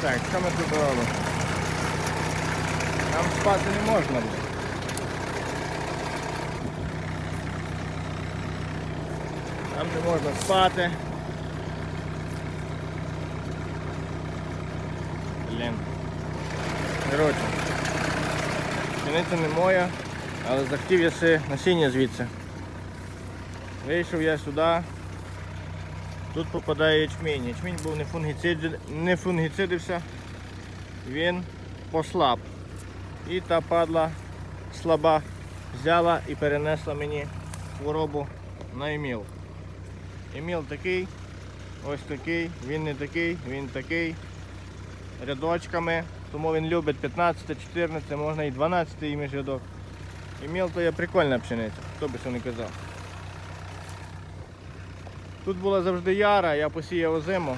Так, що ми тут робимо? Нам спати не можна буде. Нам не можна спати. Блін. Коротше. Пшениця не моя, але захотів я си насіння звідси. Вийшов я сюди. Тут попадає ячмінь. Ячмінь був не, фунгіцид... не фунгіцидився, він послаб. І та падла слаба взяла і перенесла мені хворобу на еміл. Еміл такий, ось такий, він не такий, він такий. Рядочками, тому він любить 15, 14, можна і 12 між рядок. Еміл то є прикольна пшениця, хто би що не казав. Тут була завжди яра, я посіяв озиму.